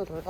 사촌을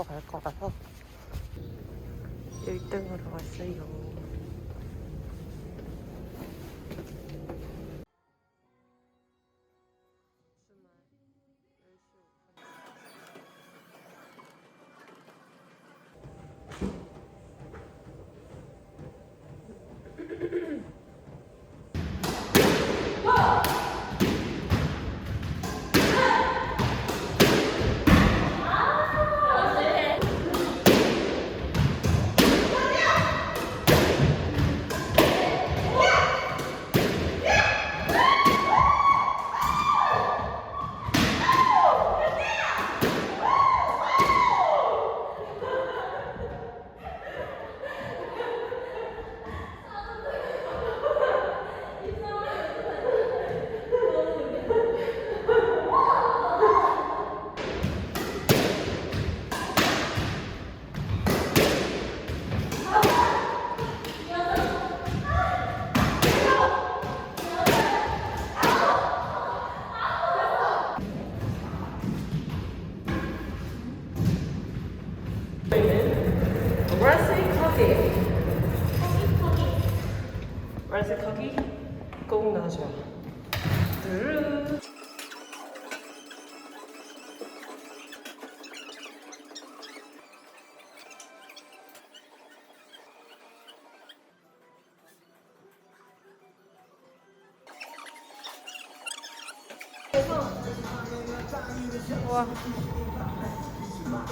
와.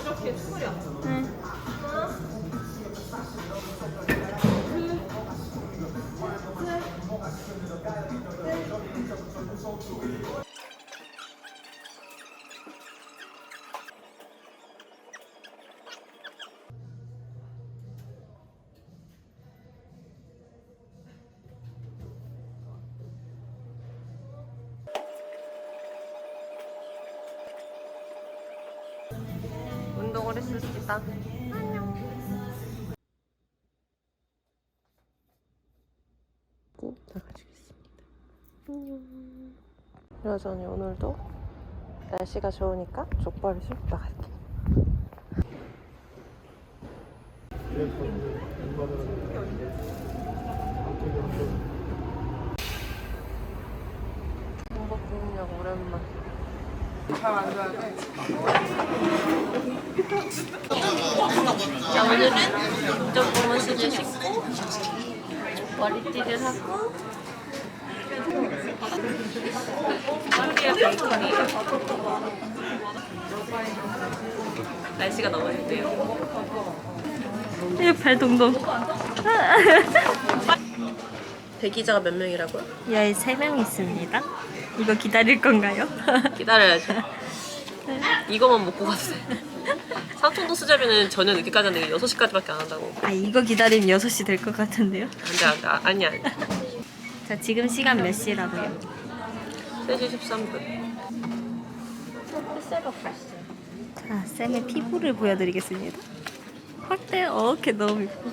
이렇게 스물이야. 네. 둘, 셋, 넷. 운동을 했습니다. 안녕. 꼭 나가주겠습니다. 안녕. 여전히 오늘도 날씨가 좋으니까 족발을 신고 나갈게. 한국 오랜만. 자, 오늘은 좀 슈즈 신고 머리띠를 하고 코리아 베이커리 날씨가 너무 좋대요 발 동동. 대기자가 몇 명이라고요? 13명 있습니다. 이거 기다릴 건가요? 기다려야지. 이거만 먹고 돼. 삼촌도 수제비는 저녁 늦게까지 하는데 6시까지밖에 안 한다고. 아, 이거 기다리면 6시 될 것 같은데요? 안 돼, 안 돼. 아, 아니야, 아니야. 자, 지금 시간 몇 시라고요? 3시 13분. 자, 쌤의 피부를 보여드리겠습니다. 확대 어깨 너무 예뻐.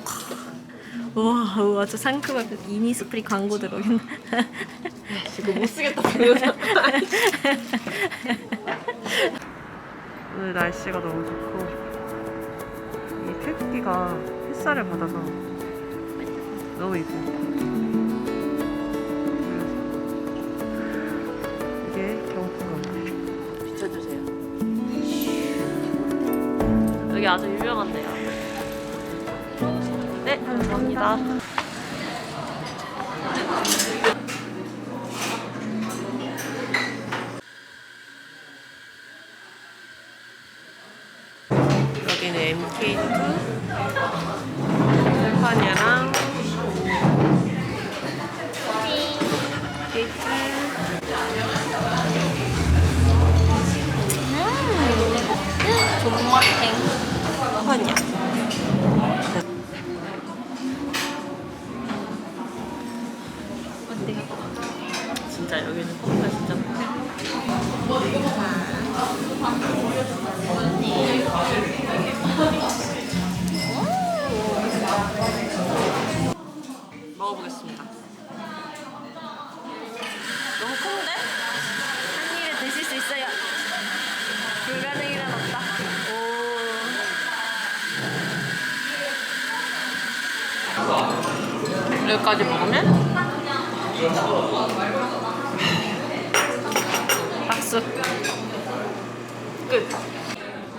우와, 우와, 저 상큼한 이니스프리 광고 들어오겠네. 지금 못 쓰겠다. 오늘 날씨가 너무 좋고, 이 태극기가 햇살을 받아서 너무. 그래서 이게 경품 같아요. 비춰주세요. 여기 아주 유명한데요. 네, 감사합니다. 여기는 MK2 스파냐랑 케이크 존맛탱. 스파냐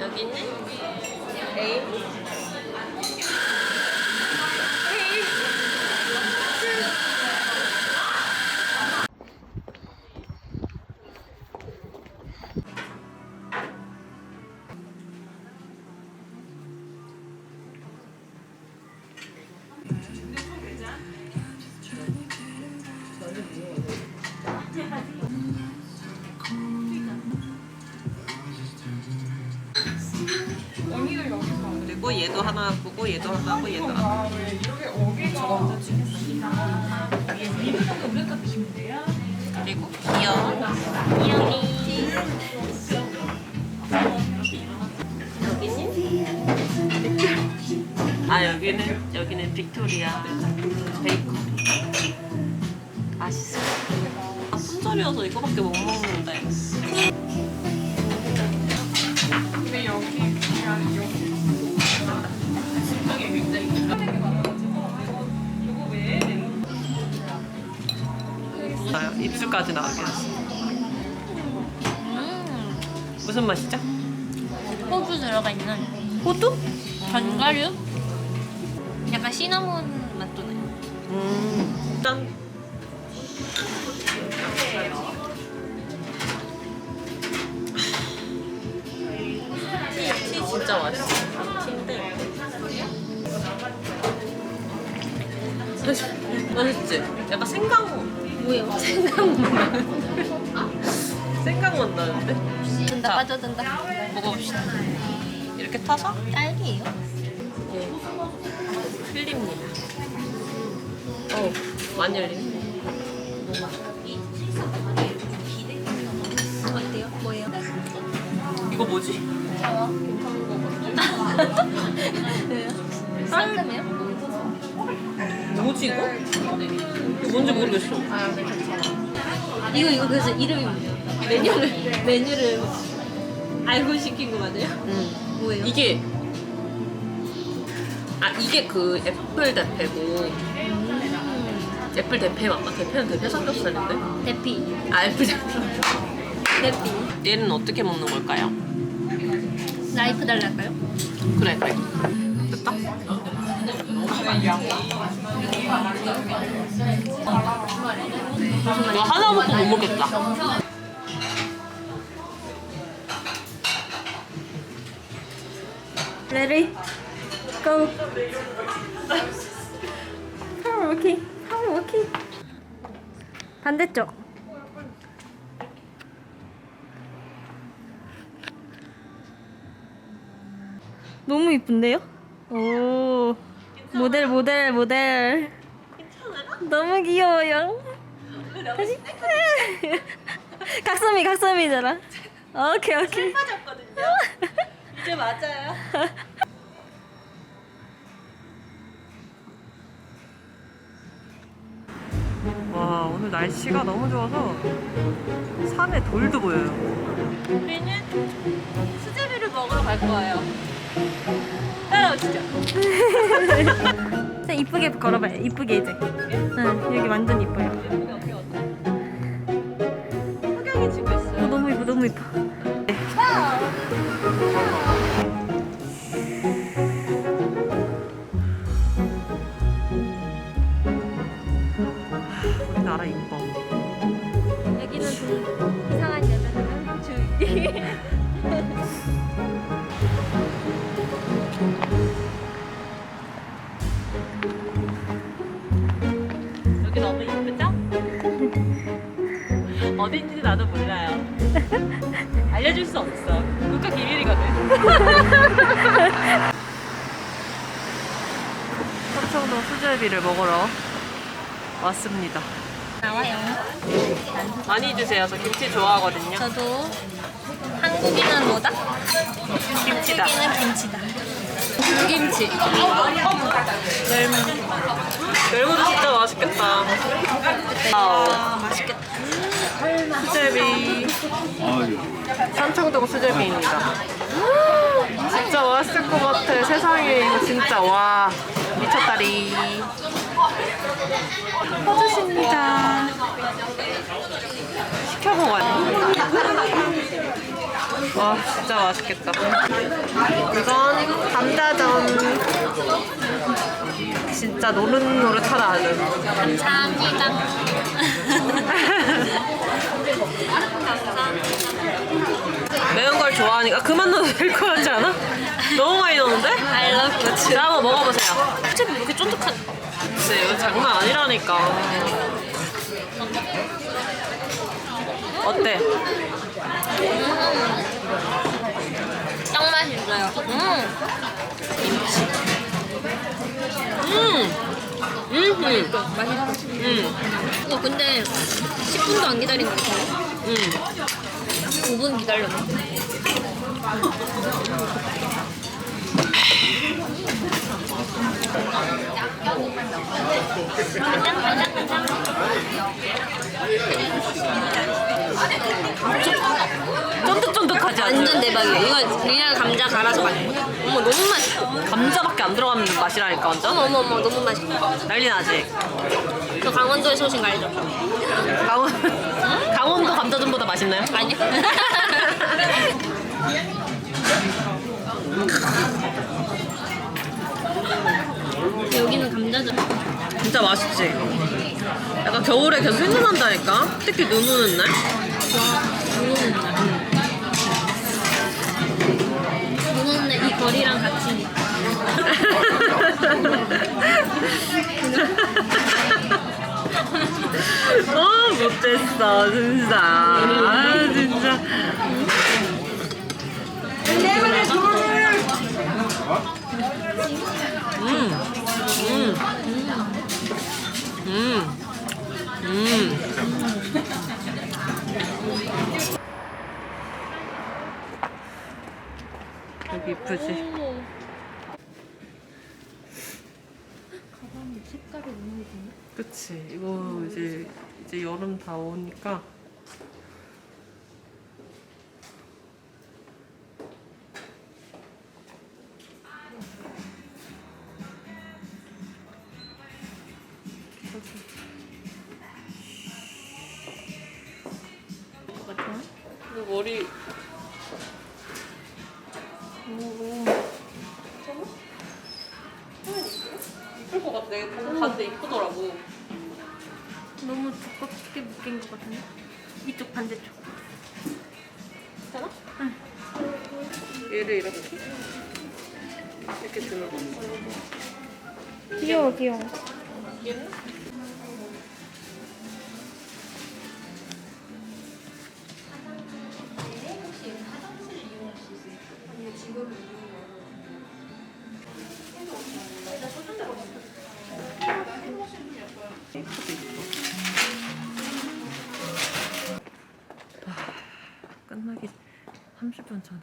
여기는 에 임 그리고 얘도 하나 보고 얘도 하나 하고 얘도 하나. 그리고 귀여운 이영이 여기는 아 여기는 여기는 빅토리아 베이컨 맛있어. 아 품절이어서 이거밖에 못 먹는데 아, 입술까지 나오게 했어. 무슨 맛이죠? 호두 들어가 있는 호두? 견과류? 약간 시나몬 맛도 나요. 음. 짠. 티, 티 진짜 맛있어. 티인데. 맛있- 맛있지? 약간 생강, 뭐예요? 생강맛 나는데? 든다 자. 빠져든다. 먹어봅시다. 이렇게 타서 딸기예요? 예. 흘립니다. 어, 많이 흘리네. 어때요? 뭐예요? 이거 뭐지? 왜요? 상큼해요? 뭐지 이거? 뭔지 모르겠어. 이거 이거 그래서 이름이 뭐예요? 메뉴를 메뉴를 알고 시킨 거 맞아요? 음. 뭐예요? 이게 아 이게 그 애플 대패고 애플 대패 맞나? 대패는 대패 삼겹살인데? 대피 아 애플 대패. 대피 얘는 어떻게 먹는 걸까요? 라이프 달랄까요? 그래 그래. 됐다. 너 하나 먹고 못 먹겠다. Go. Power walking. Power walking. 반대쪽. 너무 이쁜데요? 오. 모델 모델 모델. 너무 귀여워요. 다시. 각선미 각선미잖아. 오케이 오케이. 이제 맞아요. 와 오늘 날씨가 너무 좋아서 산에 돌도 보여요. 우리는 수제비를 먹으러 갈 거예요. 따라오시죠. 자, 이쁘게 걸어봐요. 이쁘게 이제. 응, 여기 완전 이뻐요. 석양이 지고 어, 있어요. 너무 이뻐, 너무 이뻐. 어딘지 나도 몰라요. 알려줄 수 없어. 국가 기밀이거든. 삼청동 수제비를 먹으러 왔습니다. 나와요. 많이 드세요. 저 김치 좋아하거든요. 저도 한국인은 뭐다? 김치다. 한국인은 김치다. 김치. 열무. 열무도 진짜 맛있겠다. 와우. 맛있겠다. 수제비. 삼청동 수제비입니다. 진짜 맛있을 것 같아. 세상에 이거 진짜 와 미쳤다리. 퍼주십니다. 시켜 먹어야 돼. 와 진짜 맛있겠다. 이건 감자전. 진짜 노릇노릇하다 아주. 감사합니다. 매운 걸 좋아하니까 그만 넣어도 될 것 같지 않아? 너무 많이 넣었는데? I love gochu. 자 한번 먹어보세요. 어차피 이렇게 쫀득한. 진짜 이거 장난 아니라니까. 어때? 딱 맛있어요. 음. 음. 맛있어. 음. 어, 근데 10분도 안 기다린 것 같아요. 음. 5분 기다렸네. 쫀득쫀득하지 않아? 완전 대박이에요. 이거 그냥 감자 갈아서 만든 거야. 어머, 너무 맛있어. 감자밖에 안 들어가는 맛이라니까 완전? 어머, 어머, 어머, 너무 맛있어. 난리 나지? 저 강원도에서 오신 거 알죠? 강원, 강원도 감자전보다 맛있나요? 아니요. 여기는 감자전. 진짜 맛있지? 약간 겨울에 계속 생각난다니까? 특히 눈 오는 날? 눈 오는 날. 눈 오는 날이 거리랑 같이. 어 못됐어 진짜 아 진짜 음 음 음 여기 이쁘지? 가방 색깔이 너무 예쁘네. 그치 이거 이제 이제 여름 다 오니까 괜찮아? 얘를 이렇게 이렇게 거. 귀여워, 귀여워. 얘는? 끝나기 30분 전에.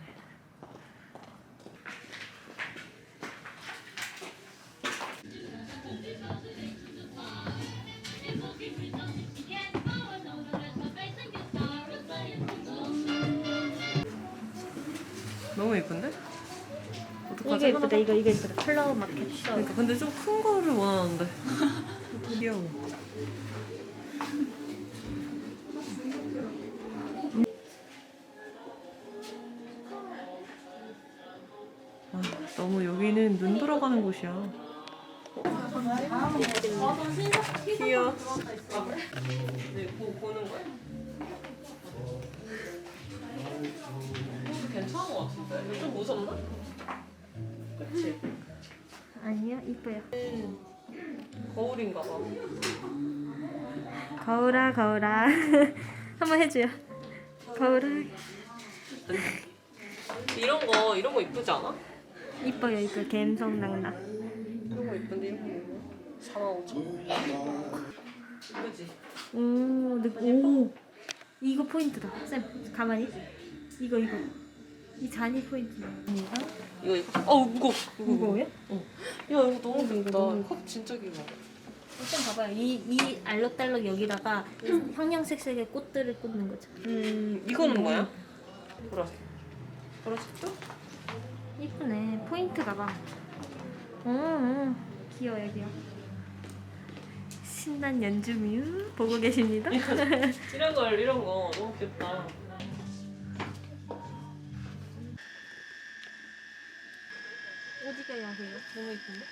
너무 예쁜데? 어떡하지? 이거 예쁘다, 이거, 이거 예쁘다. 플라워 마켓. 그러니까 근데 좀 큰 거를 원하는데 귀여워 너무 여기는 눈 돌아가는 곳이야 귀여워 네, 보, 보는 거야? 괜찮은 것 같은데? 이거 좀 무섭나? 그치? 아니요, 이뻐요. 거울인가 봐 거울아, 거울아. 한번 해줘요. 거울아. 이런 거 이런 거 이쁘지 않아? 이뻐요, 이뻐. 갬성 낙낙. 이런 거 이쁜데 이런 거 4만 5천 원 이쁘지? 오, 느, 오. 이거 포인트다. 쌤, 가만히. 이거, 이거. 이 잔이 포인트야. 이거? 이거 이거 어우 무거워 무거워요? 어. 야 이거 너무 이거 귀엽다 너무 컵 진짜 귀여워 쌤 봐봐요. 이, 이 알록달록 여기다가 형형색색의 꽃들을 꽂는 거죠. 음 이거는 뭐야? 보라색 보라색도? 이쁘네. 포인트 가방. 오, 오. 귀여워요, 귀여워. 신난 연주뮤 보고 계십니다. 이런 걸 이런 거 너무 귀엽다. 어디 가야 해요? 너무 예쁜데?